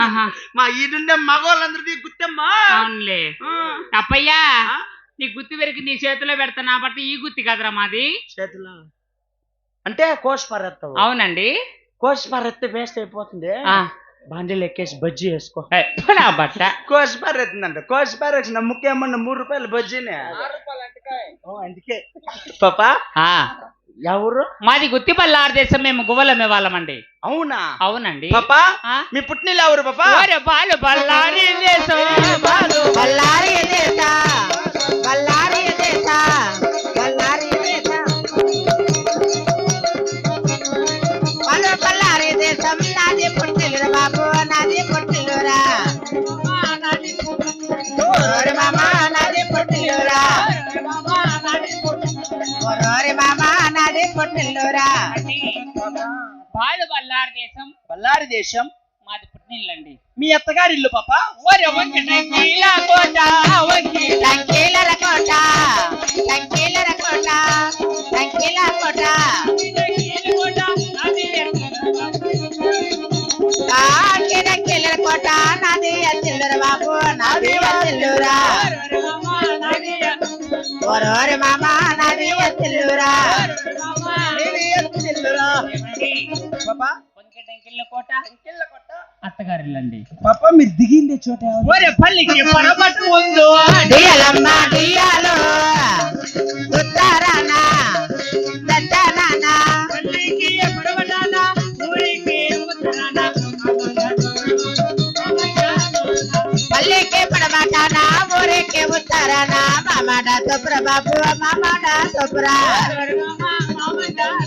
ఆహా, మా ఈడుండే మగవాళ్ళందరిది గుత్తమ్మా. అవునులే. ఆ? నీ గుత్తి వెరికి నీ చేతిలో పెడతా బట్టి ఈ గుత్తి కదరా మాది. చేతిలో. అంటే కోసి పారేస్తావు అవునండి. కోసి పారేస్తే వేస్ట్ అయిపోతుంది. ఆ, బాండీలు ఎక్కేసి బజ్జీ వేసుకో. బట్ట కోసి పారేస్తుందంట కోసి పారేసిన ముఖ్యమన్న మూడు రూపాయలు బజ్జీనే. ఓ, అందుకే. పాపా. ఎవరు? మాది గుత్తి పల్లారు దేశం మేము గువ్వలమే వాళ్ళమండి అవునా? అవునండి. పాపా? మీ పుట్టినీళ్ళు ఎవరు పాపా? ఓరే బాలు బల్లారి దేశం బాలు బళ్ళారి దేశ నాది బాబు నాది పుట్టిల్లురా. ఓరి మామ నాది పుట్టిల్లురా. ఓరి మామ నాది పుట్టిల్లురా బాలు బల్లారి దేశం. బళ్ళారి దేశం. మాది పుట్టినిల్లండి. మీ అత్తగారి ఇల్లు పాపా? ఓరే కోట వంకి టంకీలర కోట కోట టంకీల కోట. కాకి టంకీలర కోట నాది అచ్చిల్లుర బాబు నాది అచ్చిల్లురా ఓరోరి మామ నాది అచ్చిల్లురా పాపా వంకటంకిల కోట అత్తగారిల్లండి. పాపా మీరు దిగిందే చోట? ఓరే పల్లికి పొరపాటు ఉందో డియలమ్మ డియాలో ఉత్తరానా దట్టనానా పల్లికి పొరపాటానా ఊరికి ఉత్తరాన. పల్లెకే పడమాటానా ఊరేకే ఉత్తరానా. మామాడ తొప్ర బాబు మామాడ తొప్ర ఓరోరి మామ మామాడ తొప్ర పాపా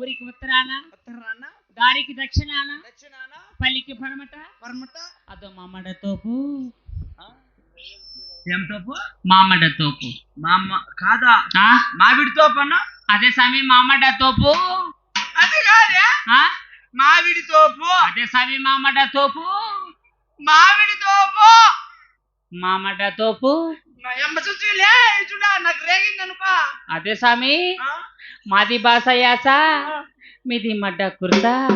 ఊరికి ఉత్తరాన ఉత్తరాన దారికి దక్షిణాన దక్షిణాన పల్లికి పడమట పరమట అదో మామడ తోపు. ఏం తోపు? మామడ తోపు. మా అమ్మ కాదా? ఆ? మామిడి తోపు అన్న? అదే స్వామి మామడ తోపు. అది కాదే? ఆ? మామిడి తోపు. అదే స్వామి మామడ తోపు. మామిడి తోపు. మామడ తోపు. అదే స్వామి. ఆ? మాది బాస యాస మీది మడ్డ కుర్తా.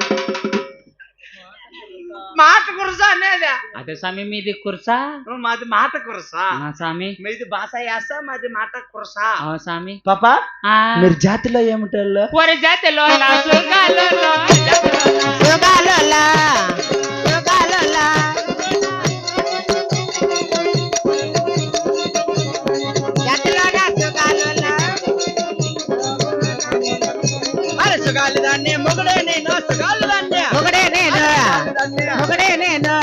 మాట కురసా అనేది. అదే స్వామి మీది కుర్సా? మాది మాట కురసా. ఆ స్వామి. మీది భాష యాస మాది మాట కురసా. ఆ స్వామి. పాపా ఆ. మీరు జాతిలో ఏమిటోళ్ళు ఒరే జాతిలో నా సుగాలలో. సుగాలోలా. సుగాలి దాన్ని మొగుడే నేను సుగాలి దాన్ని. ఒకడే నేను ఒకడే నేను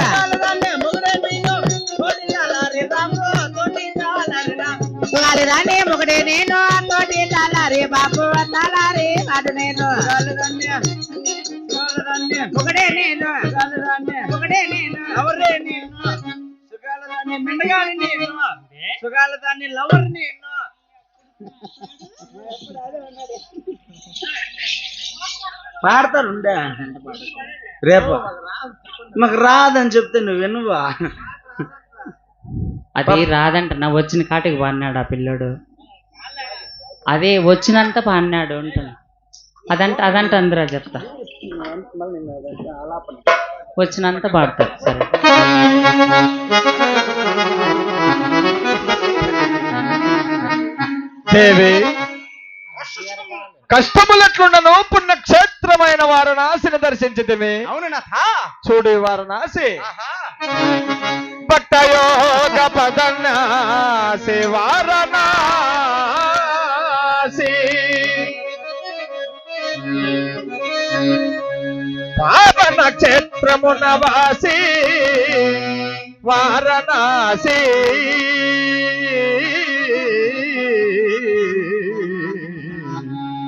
సుగాలి దాన్ని మొగుడే నేను తోటి లాలారి లాలారి బాబు తాలారి వాడు నేను. సుగాలి దాన్ని సుగాలి దాన్ని. ఒకడే నేను సుగాలి దాన్ని. ఒకడే నేను ఎవరే నేను సుగాల దాన్ని మెండగాని నేను సుగాల దాన్ని లవర్ నేను పాడతారు ఉండే రేపు. మాకు రాదని చెప్తే నువ్వు వినువా? అది రాదంట నా వచ్చిన కాటికి పాడినాడు ఆ పిల్లడు. అదే వచ్చినంత పాడినాడు అంటున్నా. అదంట అదంట అందరా చెప్తా. వచ్చినంత పాడతారు సరే. దేవి కష్టములట్లుండను పుణ్యక్షేత్రమైన వారణాసిని దర్శించితిమి అవును నాథ చూడు వారణాసి. పట్టయోగ పదన్నాసి వారణాసి. పావన క్షేత్రమున వాసి వారణాసి.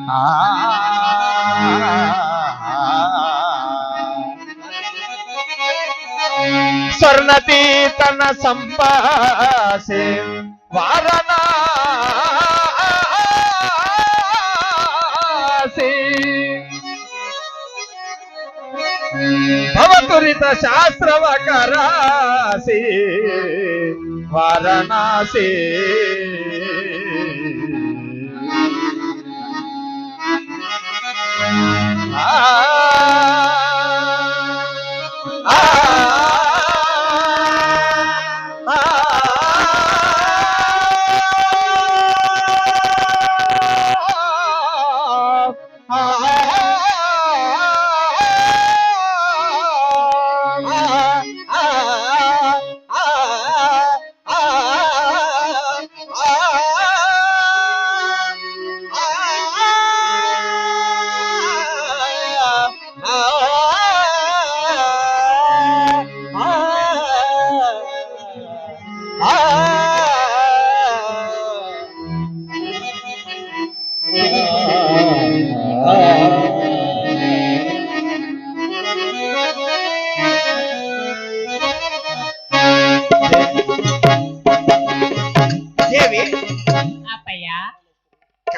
స్వర్ణతి स्वर्णती तन संपे वारना भवतुरित शास्त्र वकरासी वारणसी। आ, आ,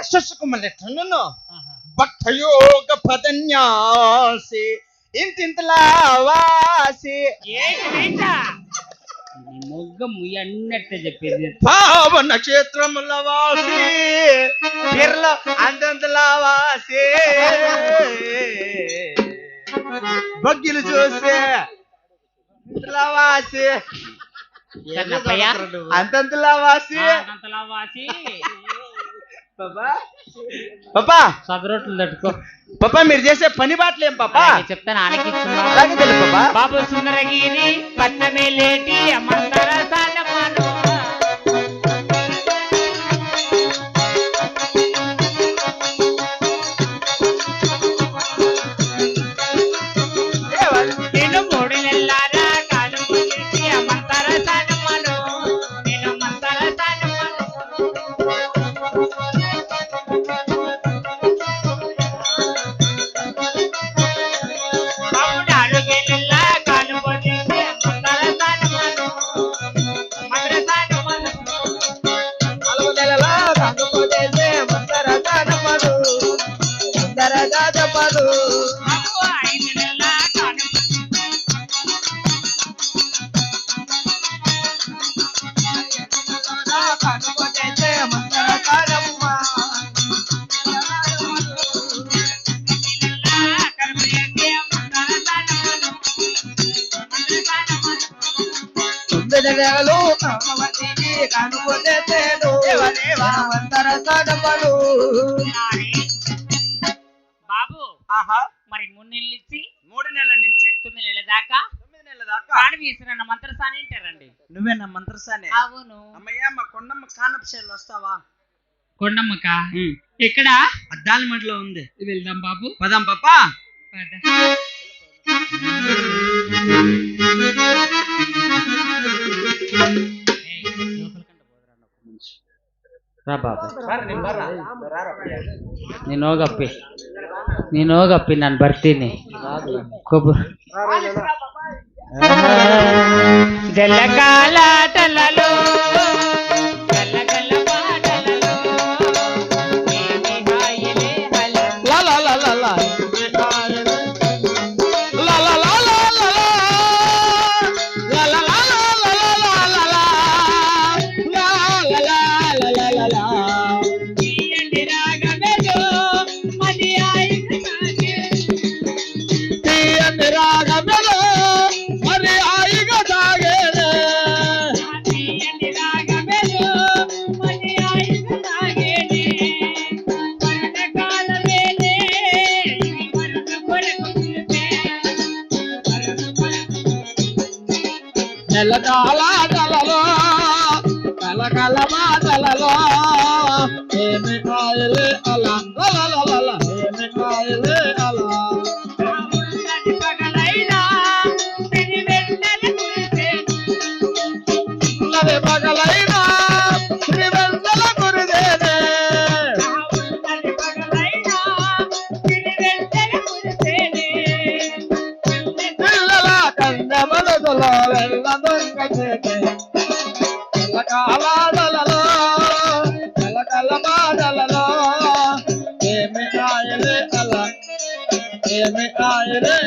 శుశుకుమలెట్టను భక్తయోగ పదన్యాసి ఇంతింతలా వాసి మొగ్గ ముయ్యన్నట్టే చెప్పేది? పావన క్షేత్రముల వాసి పిర్ల అంతంతలా వాసి బగ్గిలు చూస్తే ఇంతలా వాసి కన్నప్పయ్య? అంతంతలా వాసి అంతలా వాసి పాపా సదరొట్లు తట్టుకో. పాపా మీరు చేసే పని బాటలు పాపా చెప్తాను తెలుసు పాపా బాబు. సుందరగిరి పట్నమే లేటి మంతర సాలమాను బాబు ఆహా మరి మూడు మూడు నెలల నుంచి తొమ్మిది నెలల దాకా తొమ్మిది నెలల దాకా కాడు వీసిన మంత్రసాని అంటారండి నువ్వే నా మంత్రసానే అవును అమ్మయ్య మా కొండమ్మ కానపశైలు వస్తావా కొండమ్మక ఎక్కడ అద్దాల మడిలో ఉంది వెళ్దాం బాబు పదాం పాపా పద. ఏయ్, లోపలికంట పోదురా నా ఒక్క నిమిషం. రా బాబు నేను ಹೋಗಪ್ಪಿ ನೀನು ಹೋಗಪ್ಪಿ ನಾನು ಬರ್ತೀನಿ ಕೊಬ್ಬು జలకాలాటలలో అలా లలలలల, Yeah.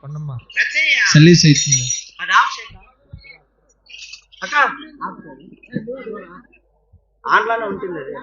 కొండమ్మా రచ్చయ్య, సర్వీస్ అవుతుంది అది ఆఫ్ చేయక. అక్క ఆన్లోనే ఉంటుంది అది